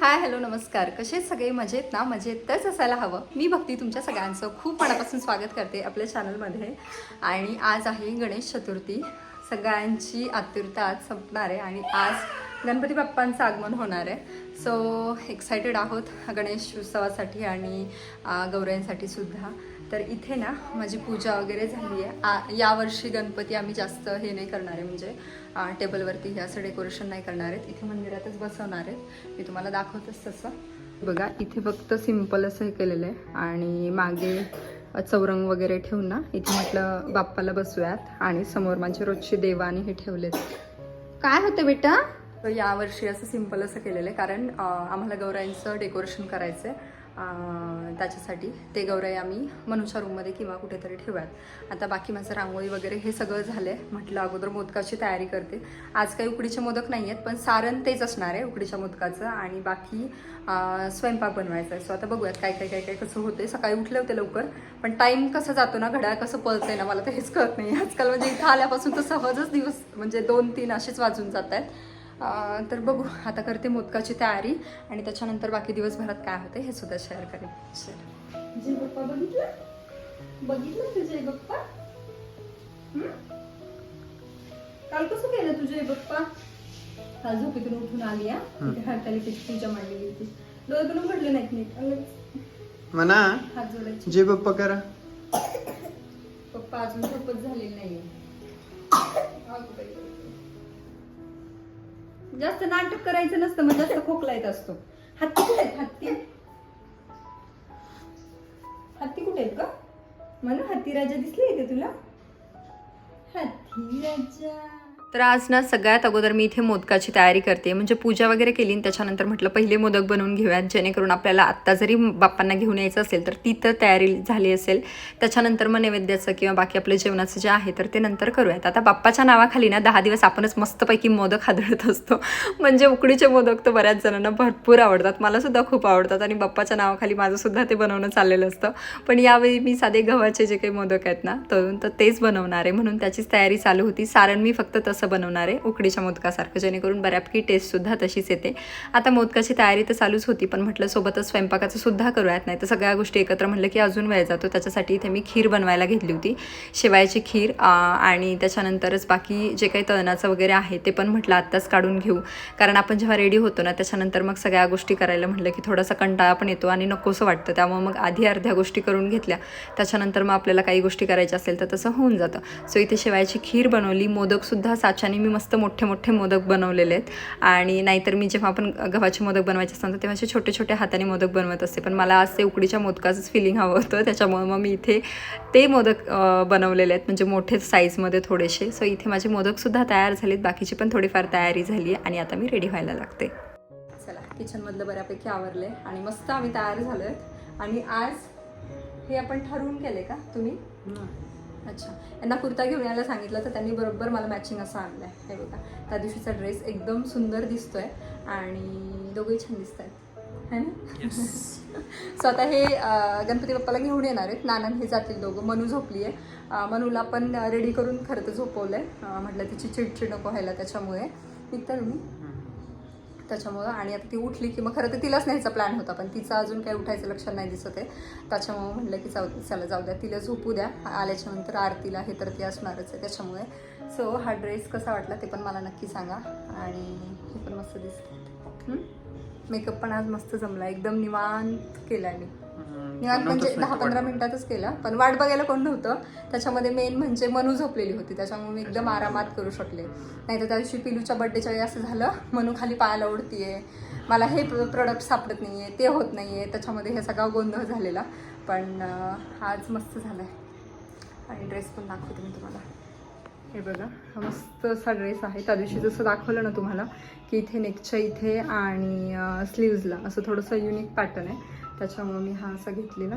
Hi hello नमस्कार. कसे सगळे? मजेत ना? मजेतच असायला हवं. मी भक्ती तुमच्या सगळ्यांचं खूप मनापासून स्वागत करते आपल्या चॅनलमध्ये आणि आज आहे गणेश चतुर्थी. सगळ्यांची आतुरता आज संपणार आहे आणि आज गणपती बाप्पांचं आगमन होणार आहे. सो एक्सायटेड आहोत गणेश उत्सवासाठी आणि गौऱ्यांसाठी सुद्धा. तर इथे ना माझी पूजा वगैरे झाली आहे. आ यावर्षी गणपती आम्ही जास्त हे नाही करणार आहे. म्हणजे टेबलवरती हे असं डेकोरेशन नाही करणार आहेत. इथे मंदिरातच बसवणार आहेत. मी तुम्हाला दाखवतच तसं. बघा इथे फक्त सिंपल असं हे केलेलं आहे. आणि मागे चौरंग वगैरे ठेवून ना इथे म्हटलं बाप्पाला बसूयात आणि समोर माझे रोजचे देवाने हे ठेवलेत. काय होतं बेटा? तर यावर्षी असं सिंपल असं केलेलं आहे. कारण आम्हाला गौराईंचं डेकोरेशन करायचं आहे त्याच्यासाठी ते गौराई आम्ही मनुष्या रूममध्ये किंवा कुठेतरी ठेवूयात. आता बाकी माझं रांगोळी वगैरे हे सगळं झालं आहे म्हटलं अगोदर मोदकाची तयारी करते. आज काही उकडीचे मोदक नाही आहेत पण सारण तेच असणार आहे उकडीच्या मोदकाचं आणि बाकी स्वयंपाक बनवायचा आहे. सो आता बघूयात काय काय काय काय कसं होते सकाळी उठले होते लवकर पण टाईम कसं जातो ना घड्याळ कसं पळतंय ना मला तर हेच कळत नाही. आजकाल म्हणजे इथं आल्यापासून तर सहजच दिवस म्हणजे दोन तीन असेच वाजून जात आहेत. तर बघू आता करते मोदकाची तयारी आणि त्याच्यानंतर बाकी दिवसभरात काय होते हे सुद्धा शेअर करेन. चल बाप्पा बघितलं? बघितलं तुझे जय बाप्पा हं? काल कसं केलं तुझे बाप्पा काल झोपेतून उठून आली हा? इथे हरतालिकेची पूजा मांडलेली होती. डोळे पण उघडले नाहीत नीट. म्हणा हात जोडायचे. जे बाप्पा करा. पप्पा अजून झोपच झालेली नाहीये. बाई. जास्त नाटक करायचं नसतं मग जास्त खोकला येत असतो. हत्ती कुठे आहेत? हत्ती? हत्ती कुठे आहेत का मला हत्ती राजा दिसले इथे तुला. हत्ती राजा तर आज ना सगळ्यात अगोदर मी इथे मोदकाची तयारी करते. म्हणजे पूजा वगैरे केली आणि त्याच्यानंतर म्हटलं पहिले मोदक बनवून घेऊयात. जेणेकरून आपल्याला आत्ता जरी बाप्पांना घेऊन यायचं असेल तर ती तर तयारी झाली असेल. त्याच्यानंतर मग नैवेद्याचं किंवा बाकी आपलं जेवणाचं जे आहे तर ते नंतर करूयात. आता बाप्पाच्या नावाखाली ना दहा दिवस आपणच मस्तपैकी मोदक हादळत असतो. म्हणजे उकडीचे मोदक तर बऱ्याच जणांना भरपूर आवडतात. मलासुद्धा खूप आवडतात आणि बाप्पाच्या नावाखाली माझंसुद्धा ते बनवणं चाललेलं असतं. पण यावेळी मी साधे गव्हाचे जे काही मोदक आहेत ना तळून तर तेच बनवणार आहे. म्हणून त्याचीच तयारी चालू होती. सारण मी फक्त तसं बनवणार आहे उकडीच्या मोदकासारखं जेणेकरून बऱ्यापैकी टेस्टसुद्धा तशीच येते. आता मोदकाची तयारी तर चालूच होती पण म्हटलं सोबतच स्वयंपाकाचं सुद्धा करूयात नाही तर सगळ्या गोष्टी एकत्र म्हटलं की अजून वेळ जातो. त्याच्यासाठी इथे मी खीर बनवायला घेतली होती. शेवायची खीर आणि त्याच्यानंतरच बाकी जे काही तळणाचं वगैरे आहे ते पण म्हटलं आत्ताच काढून घेऊ. कारण आपण जेव्हा रेडी होतो ना त्याच्यानंतर मग सगळ्या गोष्टी करायला म्हटलं की थोडासा कंटाळा पण येतो आणि नकोसं वाटतं. त्यामुळे मग आधी अर्ध्या गोष्टी करून घेतल्या. त्याच्यानंतर मग आपल्याला काही गोष्टी करायच्या असेल तर तसं होऊन जातं. सो इथे शेवायची खीर बनवली मोदकसुद्धा साच्याने मी मस्त मोठे मोठे मोदक बनवलेले आहेत. आणि नाहीतर मी जेव्हा आपण गव्हाचे मोदक बनवायचे असतात तेव्हा असे छोटे छोटे हाताने मोदक बनवत असते. पण मला आज ते उकडीच्या मोदकाचंच फिलिंग हवं होतं. त्याच्यामुळे मग मी इथे ते मोदक बनवलेले आहेत. म्हणजे मोठे साईजमध्ये थोडेसे. सो इथे माझे मोदकसुद्धा तयार झालेत. बाकीची पण थोडीफार तयारी झाली आहे आणि आता मी रेडी व्हायला लागते. चला किचनमधलं बऱ्यापैकी आवरले आणि मस्त आम्ही तयार झालो आहेत आणि आज हे आपण ठरवून केले का तुम्ही? अच्छा. यांना कुर्ता घेऊन यायला सांगितलं तर त्यांनी बरोबर मला मॅचिंग असं आणलं आहे हे बघा. त्या दिवशीचा ड्रेस एकदम सुंदर दिसतोय आणि दोघंही छान दिसत आहेत है ना? सो आता हे गणपती बाप्पाला घेऊन येणार आहेत. नानान हे जातील दोघं. मनू झोपली आहे. मनूला पण रेडी करून खरं तर झोपवलं आहे म्हटलं तिची चिडचिड नको व्हायला त्याच्यामुळे. निघता तुम्ही? त्याच्यामुळं आणि आता ती उठली की मग खरं तर तिलाच न्यायचा प्लॅन होता पण तिचं अजून काही उठायचं लक्षात नाही दिसत आहे. त्याच्यामुळं म्हटलं की जाऊ चला जाऊ द्या तिला झोपू द्या. आल्याच्यानंतर आरतीला हे तर ती असणारच आहे त्याच्यामुळे. सो हा ड्रेस कसा वाटला ते पण मला नक्की सांगा. आणि हे पण मस्त दिसत मेकअप पण आज मस्त जमला एकदम निवांत केला मी. निवांत म्हणजे दहा पंधरा मिनिटातच केला. पण वाट बघायला कोण नव्हतं. त्याच्यामध्ये मेन म्हणजे मनू झोपलेली होती. त्याच्यामुळे मी एकदम आरामात करू शकले. नाही तर त्या दिवशी पिलूच्या बड्डेच्या वेळी असं झालं मनू खाली पायाला उडतीये मला हे प्रोडक्ट सापडत नाही आहे ते होत नाही आहे त्याच्यामध्ये हे सगळा गोंधळ झालेला. पण आज मस्त झालं आहे आणि ड्रेस पण दाखवते मी तुम्हाला. हे बघा हा मस्त असा ड्रेस आहे. त्या दिवशी जसं दाखवलं ना तुम्हाला की इथे नेकच्या इथे आणि स्लीव्जला असं थोडंसं युनिक पॅटर्न आहे. त्याच्यामुळे मी हा असा घेतलेला.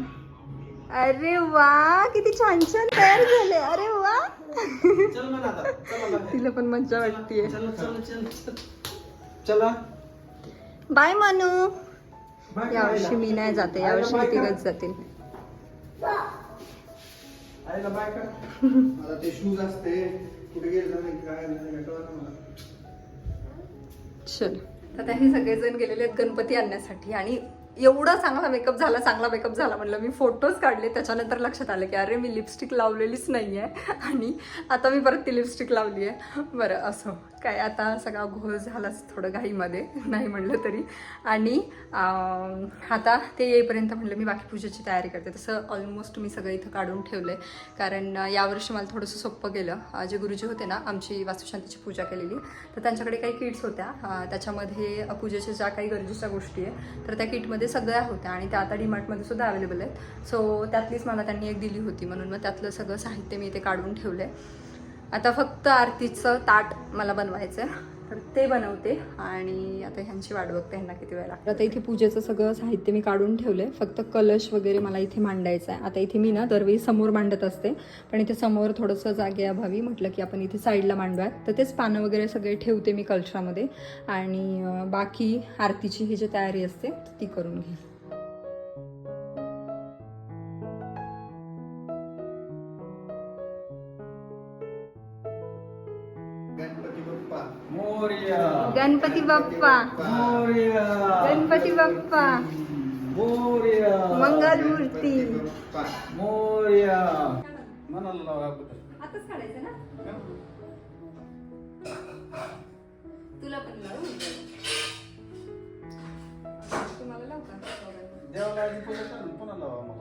अरे वा किती छान छान तयार झाले. अरे वा. तिला पण मज्जा वाटतीये. चला चला चल चला. बाय मनू. यावर्षी मी नाही जाते यावर्षी हे तिघच जातील आईला बाय कर. मला ते शूज असते. कुठे गेले नाही काय नाही कळलं मला. चल. तर आता हे सगळेजण गेलेले आहेत गणपती आणण्यासाठी आणि एवढा चांगला मेकअप झाला चांगला मेकअप झाला म्हणलं मी फोटोज काढले त्याच्यानंतर लक्षात आलं की अरे मी लिपस्टिक लावलेलीच नाही आहे आणि आता मी परत ती लिपस्टिक लावली आहे बरं असं. काय आता सगळा घोळ झालाच थोडं घाईमध्ये नाही म्हणलं तरी. आणि आता ते येईपर्यंत म्हणलं मी बाकी पूजेची तयारी करते. तसं ऑलमोस्ट मी सगळं इथं काढून ठेवलं आहे कारण यावर्षी मला थोडंसं सोपं गेलं. जे गुरुजी होते ना आमची वास्तुशांतीची पूजा केलेली तर त्यांच्याकडे काही किट्स होत्या. त्याच्यामध्ये पूजेच्या ज्या काही गरजेच्या गोष्टी आहे तर त्या किटमध्ये सगळ्या होत्या आणि त्या आता डीमार्टमध्ये सुद्धा अवेलेबल आहेत. सो त्यातलीच मला त्यांनी एक दिली होती म्हणून. मग त्यातलं सगळं साहित्य मी इथे काढून ठेवलं आहे आता फक्त आरतीचं ताट मला बनवायचं आहे तर ते बनवते आणि आता ह्यांची वाट बघते ह्यांना किती वेळ लागतो आता इथे पूजेचं सगळं साहित्य मी काढून ठेवलंय. फक्त कलश वगैरे मला इथे मांडायचं आहे आता इथे मी ना दरवेळी समोर मांडत असते. पण इथे समोर थोडंसं जागेअभावी म्हटलं की आपण इथे साईडला मांडूयात. तर तेच पानं वगैरे सगळे ठेवते मी कलशामध्ये. आणि बाकी आरतीची ही जी तयारी असते ती करून घे गणपती बाप्पा मोरया गणपती बाप्पा मोरया मंगलमूर्ती मोरया म्हणाला लावा अगोदर आताच काढायचं ना तुला पण लावू तुम्हाला लावू का देवाला आधी पूजा करून पुन्हा लावा मला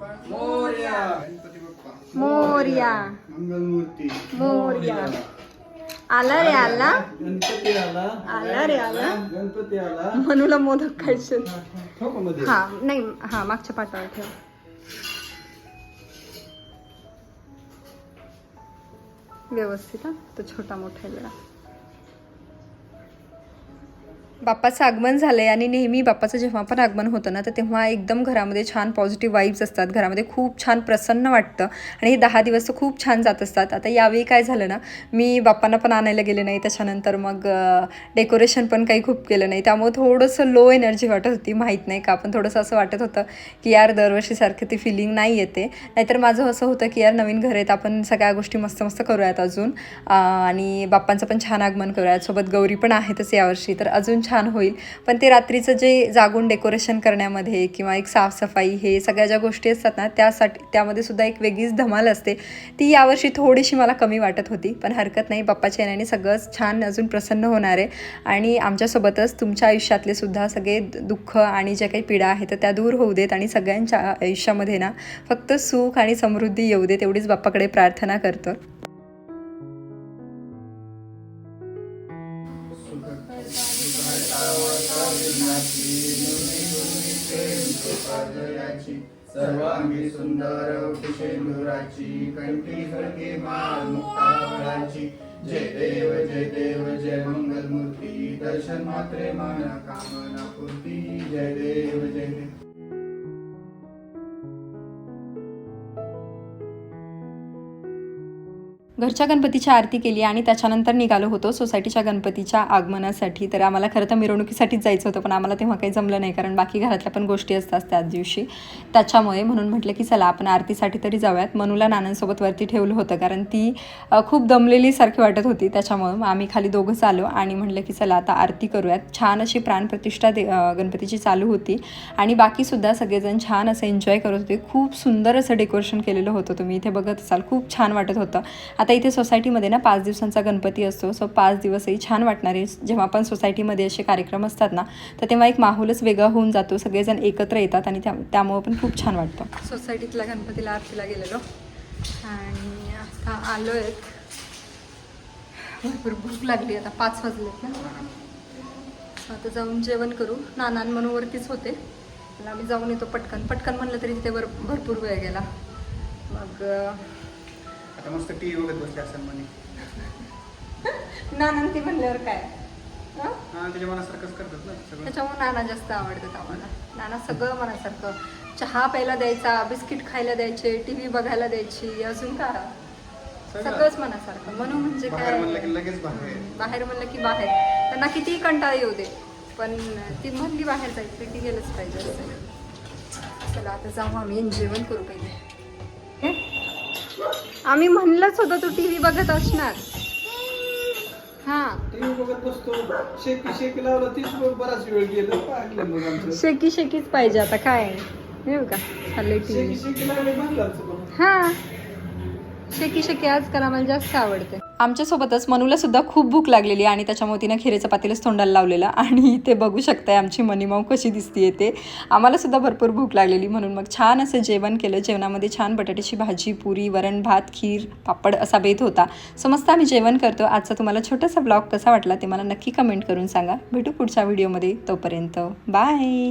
मोरया मोरया मंगलमूर्ती मोरया आला रे आला गणपती आला आला रे आला गणपती आला मनूला मोदक खायचे ठोका मध्ये हा नाही हा मागच्या पाटावर ठेव व्यवस्थित हा तो छोटा मोठा आहे जरा बाप्पाचं आगमन झालं आहे आणि नेहमी बाप्पाचं जेव्हा पण आगमन होतं ना तर तेव्हा एकदम घरामध्ये छान पॉझिटिव्ह वाईब्स असतात. घरामध्ये खूप छान प्रसन्न वाटतं. आणि हे दहा दिवस तर खूप छान जात असतात. आता यावेळी काय झालं ना मी बाप्पांना पण आणायला गेले नाही. त्याच्यानंतर मग डेकोरेशन पण काही खूप केलं नाही. त्यामुळे थोडंसं लो एनर्जी वाटत होती माहीत नाही का. पण थोडंसं असं वाटत होतं की यार दरवर्षीसारखं ती फिलिंग नाही येते. नाहीतर माझं असं होतं की यार नवीन घर आहेत आपण सगळ्या गोष्टी मस्त मस्त करूयात अजून. आणि बाप्पांचं पण छान आगमन करूयात. सोबत गौरी पण आहेतच यावर्षी. तर अजून छान होईल. पण ते रात्रीचं जे जागून डेकोरेशन करण्यामध्ये किंवा एक साफसफाई हे सगळ्या ज्या गोष्टी असतात ना त्यासाठी त्यामध्ये सुद्धा एक वेगळीच धमाल असते. ती यावर्षी थोडीशी मला कमी वाटत होती पण हरकत नाही. बाप्पाच्या येण्याने सगळंच छान अजून प्रसन्न होणार आहे. आणि आमच्यासोबतच तुमच्या आयुष्यातले सुद्धा सगळे दुःख आणि ज्या काही पीडा आहेत तर त्या दूर होऊ देत आणि सगळ्यांच्या आयुष्यामध्ये ना फक्त सुख आणि समृद्धी येऊ देत एवढीच बाप्पाकडे प्रार्थना करतो. सर्वांगी सुंदर कुशेंदुराची कंठी खळगे माळ मुक्ताची जय देव जय देव जय मंगलमूर्ती दर्शन मात्रे मन कामना घरच्या गणपतीची आरती केली आणि त्याच्यानंतर निघालो होतो सोसायटीच्या गणपतीच्या आगमनासाठी. तर आम्हाला खरं तर मिरवणुकीसाठीच जायचं होतं पण आम्हाला तेव्हा काही जमलं नाही कारण बाकी घरातल्या पण गोष्टी असतात त्याच दिवशी. त्याच्यामुळे म्हणून म्हटलं की चला आपण आरतीसाठी तरी जाऊयात. मनूला नानांसोबत वरती ठेवलं होतं कारण ती खूप दमलेली सारखी वाटत होती. त्याच्यामुळे मग आम्ही खाली दोघं चालो आणि म्हटलं की चला आता आरती करूयात. छान अशी प्राणप्रतिष्ठा दे गणपतीची चालू होती. आणि बाकीसुद्धा सगळेजण छान असं एन्जॉय करत होते. खूप सुंदर असं डेकोरेशन केलेलं होतं तुम्ही. इथे बघत असाल खूप छान वाटत होतं. आता इथे सोसायटीमध्ये ना पाच दिवसांचा गणपती असतो. सो पाच दिवसही छान वाटणारे जेव्हा आपण सोसायटीमध्ये असे कार्यक्रम असतात ना तर तेव्हा एक माहोलच वेगळा होऊन जातो. सगळेजण एकत्र येतात आणि त्या त्यामुळं पण खूप छान वाटतं. सोसायटीतल्या गणपतीला आरतीला गेलेलो. आणि आता आलो आहेत भरपूर भूक लागली आता. पाच वाजलेत ना. आता जाऊन जेवण करू. नानान मनोवरतीच होते. आम्ही जाऊन येतो पटकन. पटकन म्हणलं तरी तिथे भर भरपूर वेळ गेला. मग आता मस्त टीव्ही बघत बसले असं म्हणे. नानान ते म्हणल्यावर काय? हा? हा त्याच्या मनासारखंच करतात ना सगळं. त्याच्यामुळे नाना जास्त आवडतात आम्हाला. नाना सगळं मनासारखं. चहा प्यायला द्यायचा बिस्किट खायला द्यायचे टी व्ही बघायला द्यायची अजून का सगळंच मनासारखं. म्हणून म्हणजे बाहेर म्हणलं की काय लगेच बाहेर. म्हणलं की बाहेर. त्यांना कितीही कंटाळा येऊ दे पण ती म्हणली बाहेर जायचं ती गेलंच पाहिजे असं. चला आता जाऊ आम्ही. जेवण करू पहिले. हे? आम्ही म्हणलंच होतं तू बघत असणार. हा. टीव्ही बघत बसतो. शेकी शेकी लावलं तीच बघ बराच वेळ गेलो. पाहिलं मग आमचं. शेकी शेकीच पाहिजे आता काय? शेकी शेकी लावले म्हणलं हा. शेकी शेकी करा मला जास्त आवडते. आमच्यासोबतच मनूला सुद्धा खूप भूक लागलेली आणि त्याच्यामुळे तिनं खिरेचं पातेलच तोंडाला लावलेलं आणि इथे बघू शकताय आमची मनीमाऊ कशी दिसते ते. आम्हाला सुद्धा भरपूर भूक लागलेली म्हणून मग छान असं जेवण केलं. जेवणामध्ये छान बटाट्याची भाजी पुरी वरण भात खीर पापड असा बेत होता. सो मस्त आम्ही जेवण करतो. आजचा तुम्हाला छोटासा ब्लॉग कसा वाटला ते मला नक्की कमेंट करून सांगा. भेटू पुढच्या व्हिडिओमध्ये. तोपर्यंत बाय.